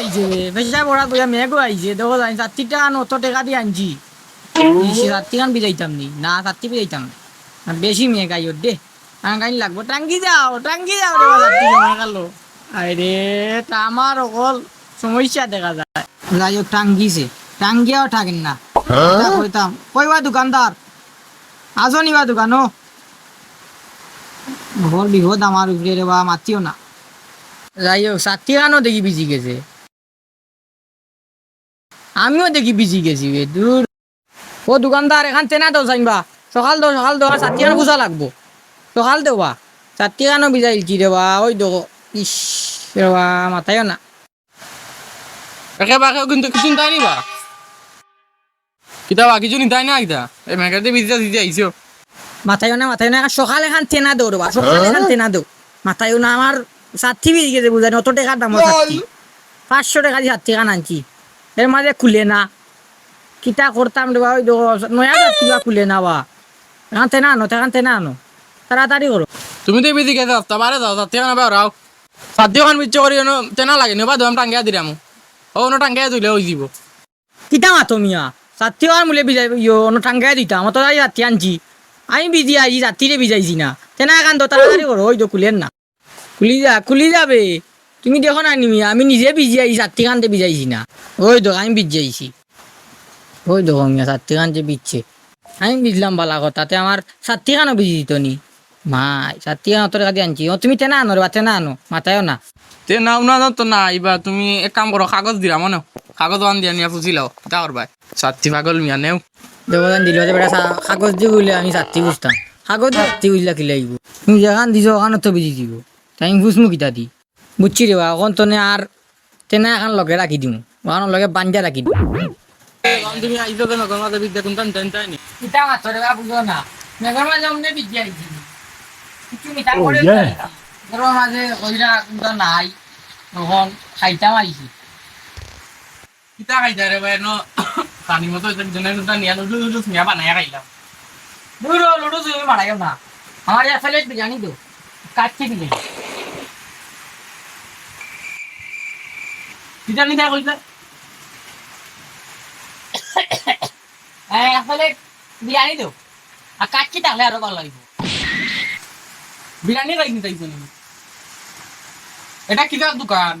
আইছে। দেখো জানি টাকা টাকা দিয়ে আনছি। বিজাইতাম নি। না বিজাইতাম না। বেশি দে। লাগবো টাঙ্গি যাও টাঙ্গি যাও জমা আরে আমার অকল সমস্যা দেখা যায়। যাই হোক টাঙ্গিছে। টাঙ্গিয়াও থাকেন না। কইতাম কইবা দোকানদার? আজও নিবা দোকানো ঘর বিপদ আমার উপরে বা মাতিও না। যাই হোক সাথী খানও দেখি বিজি গেছে। আমিও দেখি বিজি গেছি বে, দূর। ও দোকানদার, এখান তেনা দাও জানবা। সকাল দাও সকাল দাও সাথী খান বুঝা লাগবো। সকাল দেওয়া সাথী খানও বিজাইল কি রেবা ওই দেখো ইস রেবা মাথায়ও না। একে বাকে কিন্তু কিছু নিতাই নিবা। কিতা বা কিছু নিতাই না কিতা এই মেঘাতে বিজিটা দিতে আইছো। মাথায়ও না মাথায়ও না। সকাল এখান তেনা দেও রেবা সকাল এখান তেনা দেও। মাথায়ও না, আমার সাথী বিজি গেছে বুঝানি অত টাকার দাম সাথী পাঁচশো টাকা দিয়ে সাথী খান আনছি। এর মাঝে খুলে না। কিতা করতাম রে বা ওই নয়া সাথী বা খুলে না বা। এখান তেনা আনো এখান তেনা আনো। তাড়াতাড়ি করো। তুমি তো বিজি গেছে হপ্তা বারে যাও সাথে খান আবার রাও সাথে খান বিচ্ছ করি তেনা লাগে নেবা দাম টাঙ্গিয়া দিলাম ও অন্য টাঙ্গিয়া দিলে হয়ে যাব। কিতা মাতো মিয়া সাথী আর মূলে বিজাই ইয়ো অন্য টাঙ্গাই দিতাম আমার তো তাই রাত্রি আনছি। আমি বিজি আইছি রাত্রিরে বিজাইছি না। তেনা এখান তো তাড়াতাড়ি করো ওই তো খুলেন না। খুলি যা খুলি যাবে। তুমি দেখো না নিমি আমি নিজে বিজি আইছি সাতটি খানতে বিজাইছি না। ওই তো আমি বিজি আইছি। ওই দেখো মিয়া সাতটি খানতে বিচ্ছে আমি বিজলাম বালা তাতে আমার সাতটি খানও বিজি দিত নি। মাই সাতটি অত টাকা দিয়ে আনছি। ও তুমি তেনা আনো রে বা তেনা আনো মাথায়ও না। তে না তো না এবার তুমি এক কাম করো কাগজ দিলা মনে কাগজ বান দিয়া নিয়া ফুসি লাও তা করবাই সাথী পাগল মিয়া নেও। দেবদান দিল যে বেটা কাগজ দিয়ে বুঝলে আমি চারটি বুঝতাম কাগজ চারটি বুঝলে কি লাগবে তুমি যেখান দিছ ওখানে তো বুঝি দিব। তাই আমি বুঝমু কিতা দি। বুঝছি রে এখন তো আর তেনা এখন লগে রাখি দিম ওখানে লগে বান্ধিয়া রাখি দিম তুমি আইছো কেন তোমাদের বিদ্যা কোনটা নিতাই নিতাই নি? কিতা মাছ রে বা না। মেঘর মাঝে অমনে বিজি আইছি কিছু মিঠা করে মেঘর মাঝে কইরা কিন্তু নাই তখন খাইতাম আইছি কিতা খাইতা রে ভাই নো পানি মতো কোনটা নিয়া নুডল নুডলস নিয়া বানায়া খাইলাম দূর লুডো তুমি মারাইও না। আমার আসলে বিরিয়ানি দো কাচ্চি বিরিয়ানি কিতা নিতা কইতা হ্যাঁ আসলে বিরিয়ানি দো আর কাচ্চি তাহলে আরও ভালো লাগবে। বিরিয়ানি খাই নিতাইছো নি এটা কিতার দোকান?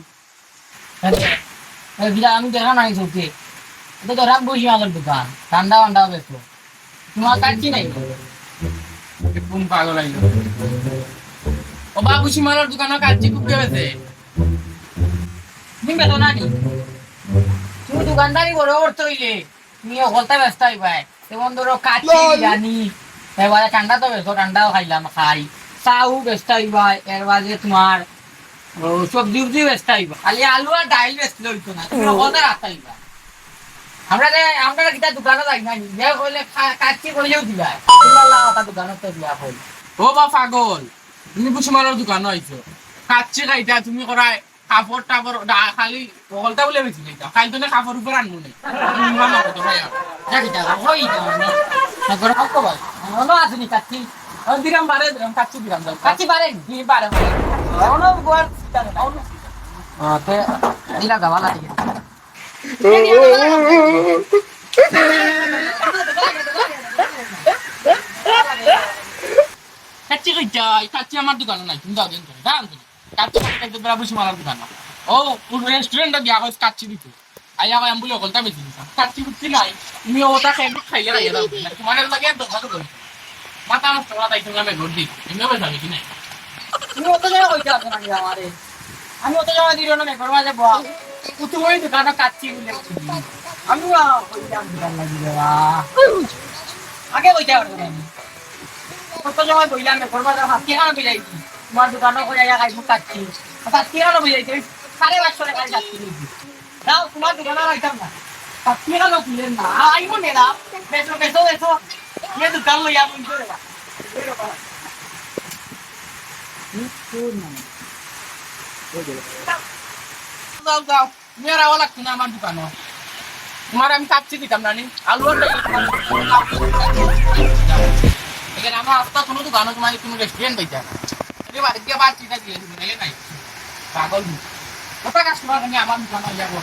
আমি দেখা নাই চোখে। এটা তো রাখ বসি আমার দোকান ঠান্ডা ফান্ডা বেসো তোমার কাচ্চি নাই? কোন পাগল আইলো? ও বাবু সীমানার দোকানে কাচ্চি কুপকে বেছে তুমি বেতো না নি তুমি দোকানদারি বড় করতে হইলে তুমি অকলতা ব্যস্ত হইবাই যেমন ধরো কাচ্চি বিরিয়ানি। এবারে ঠান্ডা তো বেসো ঠান্ডাও খাইলাম খাই। চাও ব্যস্ত হইবা এর বাজে তোমার ও, সবজি উবজি ব্যস্ত হইবা। খালি আলু আর ডাইল ব্যস্ত হইতো না তুমি অকলতা রাস্তা হইবা। আমরা যে আমরা দোকানে যাই না যে কইলে কইলেও দিবা। তোমার লাগা দোকানে তো দিয়া কই। ও বা পাগল তুমি বুসিমানার দোকানে আইছো কাচ্চি খাইতা তুমি করায় কাপড় টাপড় খালি বগলটা বলে বেশি খাইতা খালি তো কাপড় উপর আনব দাও। খাইতা কাচ্চি আমার দোকানে নাই। তুমি দাও, দিন দাম তুমি কাচ্চি দোকানে ও রেস্টুরেন্টে কাচ্চি আইয়া আমি বলে বলতা বেশি দিতাম কাচ্চি বুঝছি নাই। তুমি ওটা খাই খাইলে রাইয়া দাও। তোমার লাগে তো ভালো করে মাথা নষ্ট করা তাই তুমি ঘর দিই যাবে কি নাই? তুমি অত জায়গা কইতে আসো না আমারে? আমি অত জায়গা দিল না মেঘর মাঝে বয়া তুমি ওই দোকানে কাচ্চি বলে আমি আগে কত সময় বইলাম মাঝে হাত কেন বিলাইছি তোমার দোকানে কই আয়া খাইবো কাচ্চি হাত কেন বিলাইছি সাড়ে পাঁচশো টাকা কাচ্চি দিয়েছি দাও তোমার দোকানে রাখতাম না কাচ্চি কেন খুলেন না আইবো নে না বেসো বেসো বেসো ये दुकान लो या मुझे देगा যাও যাও তুমি আর আওয়া লাগতো না আমার দোকানে তোমার আমি কাচ্ছি দিতাম না নি আলু আর ডাল তোমার এখানে আমার আস্তা কোনো দোকানে তোমার কোনো রেস্টুরেন্ট পাইতা পাগল ওটা কাস্টমার আমি আমার দোকানে যাব